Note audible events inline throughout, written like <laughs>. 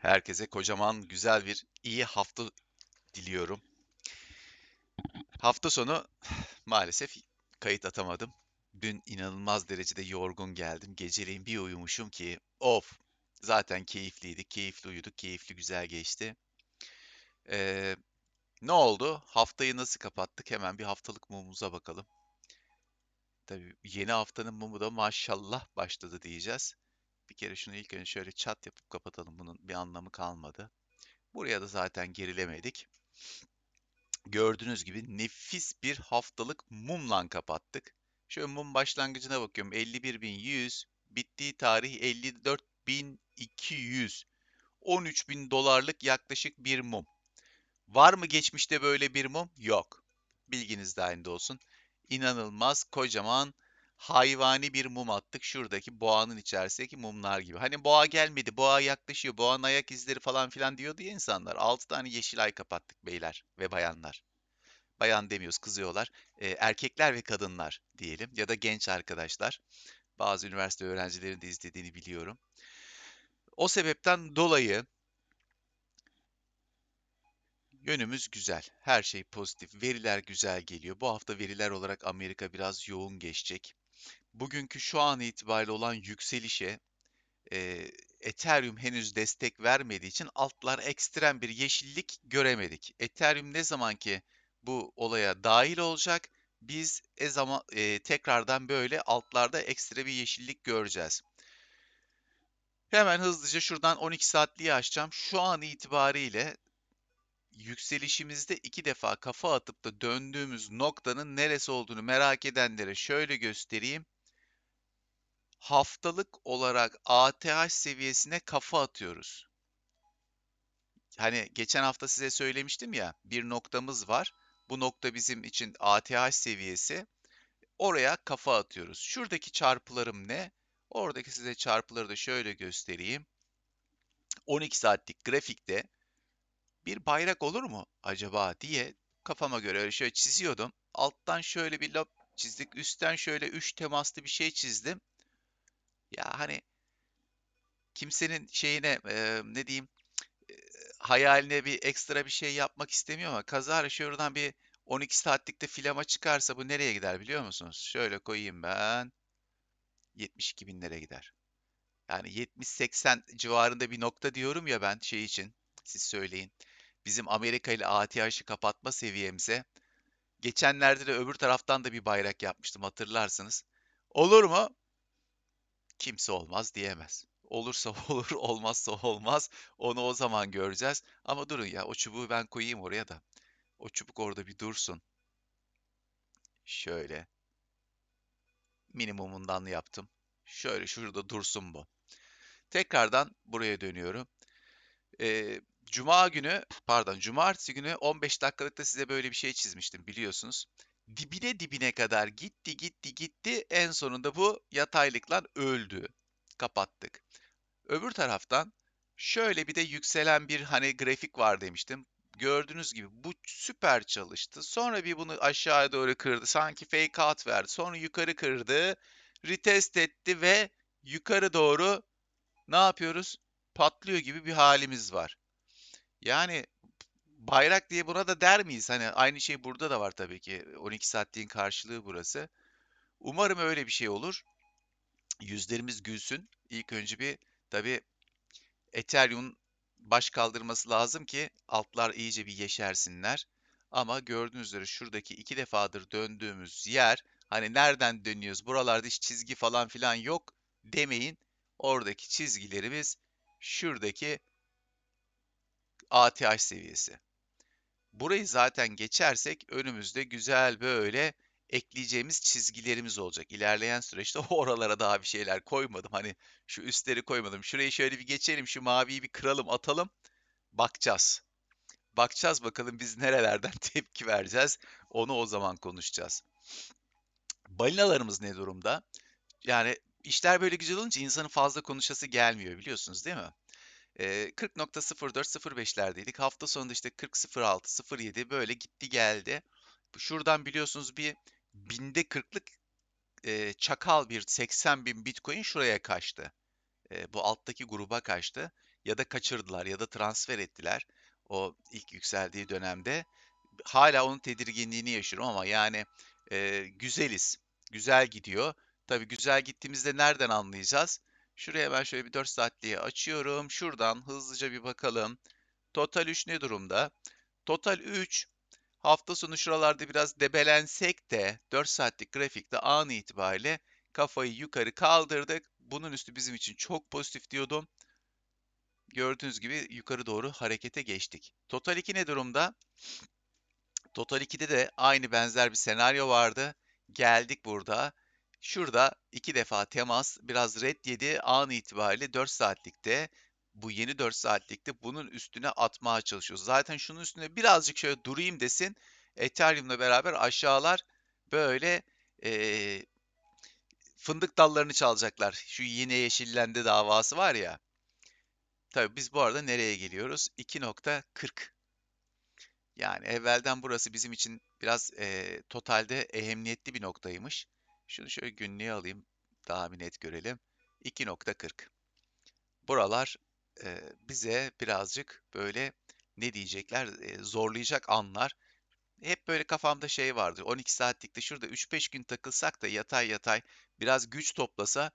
Herkese kocaman güzel bir iyi hafta diliyorum. Hafta sonu maalesef kayıt atamadım. Dün inanılmaz derecede yorgun geldim. Geceleyin bir uyumuşum ki of zaten keyifliydi. Keyifli uyuduk. Keyifli güzel geçti. Ee, ne oldu? Haftayı nasıl kapattık? Hemen bir haftalık mumumuza bakalım. Tabii yeni haftanın mumu da maşallah başladı diyeceğiz. Bir kere şunu ilk önce şöyle çat yapıp kapatalım. Bunun bir anlamı kalmadı. Buraya da zaten gerilemedik. Gördüğünüz gibi nefis bir haftalık mumla kapattık. Şöyle mum başlangıcına bakıyorum. 51.100, bittiği tarih 54.200. 13.000 dolarlık yaklaşık bir mum. Var mı geçmişte böyle bir mum? Yok. Bilginiz dahilinde olsun. İnanılmaz kocaman hayvani bir mum attık. Şuradaki boğanın içerisindeki mumlar gibi. Hani boğa gelmedi, boğa yaklaşıyor, boğanın ayak izleri falan filan diyordu ya insanlar. 6 tane yeşil ay kapattık beyler ve bayanlar. Bayan demiyoruz, kızıyorlar. Ee, erkekler ve kadınlar diyelim ya da genç arkadaşlar. Bazı üniversite öğrencilerin de izlediğini biliyorum. O sebepten dolayı Yönümüz güzel. Her şey pozitif. Veriler güzel geliyor. Bu hafta veriler olarak Amerika biraz yoğun geçecek. Bugünkü şu an itibariyle olan yükselişe e, Ethereum henüz destek vermediği için altlar ekstrem bir yeşillik göremedik. Ethereum ne zaman ki bu olaya dahil olacak, biz e zaman e, tekrardan böyle altlarda ekstra bir yeşillik göreceğiz. Hemen hızlıca şuradan 12 saatliği açacağım. Şu an itibariyle yükselişimizde iki defa kafa atıp da döndüğümüz noktanın neresi olduğunu merak edenlere şöyle göstereyim. Haftalık olarak ATH seviyesine kafa atıyoruz. Hani geçen hafta size söylemiştim ya bir noktamız var. Bu nokta bizim için ATH seviyesi. Oraya kafa atıyoruz. Şuradaki çarpılarım ne? Oradaki size çarpıları da şöyle göstereyim. 12 saatlik grafikte bir bayrak olur mu acaba diye kafama göre öyle şöyle çiziyordum. Alttan şöyle bir lob çizdik. Üstten şöyle üç temaslı bir şey çizdim. Ya hani kimsenin şeyine e, ne diyeyim e, hayaline bir ekstra bir şey yapmak istemiyor ama kazara şuradan bir 12 saatlikte filama çıkarsa bu nereye gider biliyor musunuz? Şöyle koyayım ben. 72 binlere gider. Yani 70-80 civarında bir nokta diyorum ya ben şey için. Siz söyleyin bizim Amerika ile ATH'ı kapatma seviyemize geçenlerde de öbür taraftan da bir bayrak yapmıştım hatırlarsınız. Olur mu? Kimse olmaz diyemez. Olursa <laughs> olur, olmazsa olmaz. Onu o zaman göreceğiz. Ama durun ya o çubuğu ben koyayım oraya da. O çubuk orada bir dursun. Şöyle. Minimumundan yaptım. Şöyle şurada dursun bu. Tekrardan buraya dönüyorum. Ee, Cuma günü, pardon, cumartesi günü 15 dakikalıkta size böyle bir şey çizmiştim biliyorsunuz. Dibine dibine kadar gitti gitti gitti en sonunda bu yataylıklar öldü. Kapattık. Öbür taraftan şöyle bir de yükselen bir hani grafik var demiştim. Gördüğünüz gibi bu süper çalıştı. Sonra bir bunu aşağıya doğru kırdı. Sanki fake out verdi. Sonra yukarı kırdı. Retest etti ve yukarı doğru ne yapıyoruz? Patlıyor gibi bir halimiz var. Yani bayrak diye buna da der miyiz? Hani aynı şey burada da var tabii ki. 12 saatliğin karşılığı burası. Umarım öyle bir şey olur. Yüzlerimiz gülsün. İlk önce bir tabii Ethereum baş kaldırması lazım ki altlar iyice bir yeşersinler. Ama gördüğünüz üzere şuradaki iki defadır döndüğümüz yer hani nereden dönüyoruz buralarda hiç çizgi falan filan yok demeyin. Oradaki çizgilerimiz şuradaki ATH seviyesi. Burayı zaten geçersek önümüzde güzel böyle ekleyeceğimiz çizgilerimiz olacak. İlerleyen süreçte <laughs> oralara daha bir şeyler koymadım. Hani şu üstleri koymadım. Şurayı şöyle bir geçelim, şu maviyi bir kıralım, atalım. Bakacağız. Bakacağız bakalım biz nerelerden <laughs> tepki vereceğiz. Onu o zaman konuşacağız. Balinalarımız ne durumda? Yani işler böyle güzel olunca insanın fazla konuşası gelmiyor biliyorsunuz değil mi? 40.04-05'lerdeydik. Hafta sonunda işte 40.06-07 böyle gitti geldi. Şuradan biliyorsunuz bir binde 40'lık e, çakal bir 80 bin bitcoin şuraya kaçtı. e, bu alttaki gruba kaçtı ya da kaçırdılar ya da transfer ettiler o ilk yükseldiği dönemde. Hala onun tedirginliğini yaşıyorum ama yani e, güzeliz. Güzel gidiyor. Tabii güzel gittiğimizde nereden anlayacağız? Şuraya ben şöyle bir 4 saatliğe açıyorum. Şuradan hızlıca bir bakalım. Total 3 ne durumda? Total 3 hafta sonu şuralarda biraz debelensek de 4 saatlik grafikte an itibariyle kafayı yukarı kaldırdık. Bunun üstü bizim için çok pozitif diyordum. Gördüğünüz gibi yukarı doğru harekete geçtik. Total 2 ne durumda? Total 2'de de aynı benzer bir senaryo vardı. Geldik burada. Şurada iki defa temas biraz red yedi an itibariyle 4 saatlikte bu yeni 4 saatlikte bunun üstüne atmaya çalışıyoruz. Zaten şunun üstüne birazcık şöyle durayım desin. Ethereum'la beraber aşağılar böyle eee, fındık dallarını çalacaklar. Şu yine yeşillendi davası var ya. Tabii biz bu arada nereye geliyoruz? 2.40. Yani evvelden burası bizim için biraz eee, totalde ehemmiyetli bir noktaymış. Şunu şöyle günlüğe alayım daha net görelim. 2.40. Buralar eee, bize birazcık böyle ne diyecekler eee, zorlayacak anlar. Hep böyle kafamda şey vardı. 12 saatlikte şurada 3-5 gün takılsak da yatay yatay biraz güç toplasa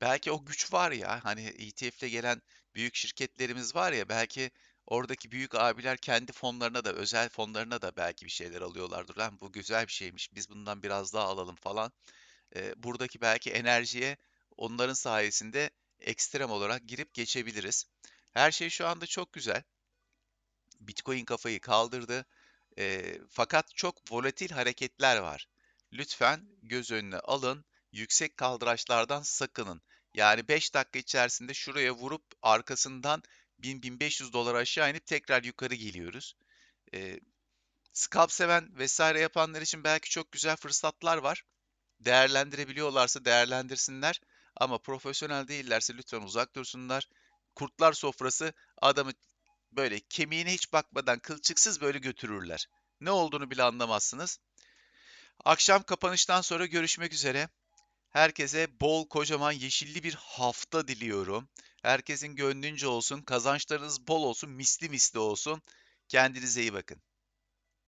belki o güç var ya hani ETF'le gelen büyük şirketlerimiz var ya belki oradaki büyük abiler kendi fonlarına da özel fonlarına da belki bir şeyler alıyorlardır. Lan bu güzel bir şeymiş biz bundan biraz daha alalım falan. Eee, buradaki belki enerjiye onların sayesinde ekstrem olarak girip geçebiliriz. Her şey şu anda çok güzel. Bitcoin kafayı kaldırdı. Eee, fakat çok volatil hareketler var. Lütfen göz önüne alın. Yüksek kaldıraçlardan sakının. Yani 5 dakika içerisinde şuraya vurup arkasından 1000-1500 dolar aşağı inip tekrar yukarı geliyoruz. Eee scalp seven vesaire yapanlar için belki çok güzel fırsatlar var. Değerlendirebiliyorlarsa değerlendirsinler. Ama profesyonel değillerse lütfen uzak dursunlar. Kurtlar sofrası adamı böyle kemiğine hiç bakmadan kılçıksız böyle götürürler. Ne olduğunu bile anlamazsınız. Akşam kapanıştan sonra görüşmek üzere. Herkese bol kocaman yeşilli bir hafta diliyorum. Herkesin gönlünce olsun, kazançlarınız bol olsun, misli misli olsun. Kendinize iyi bakın.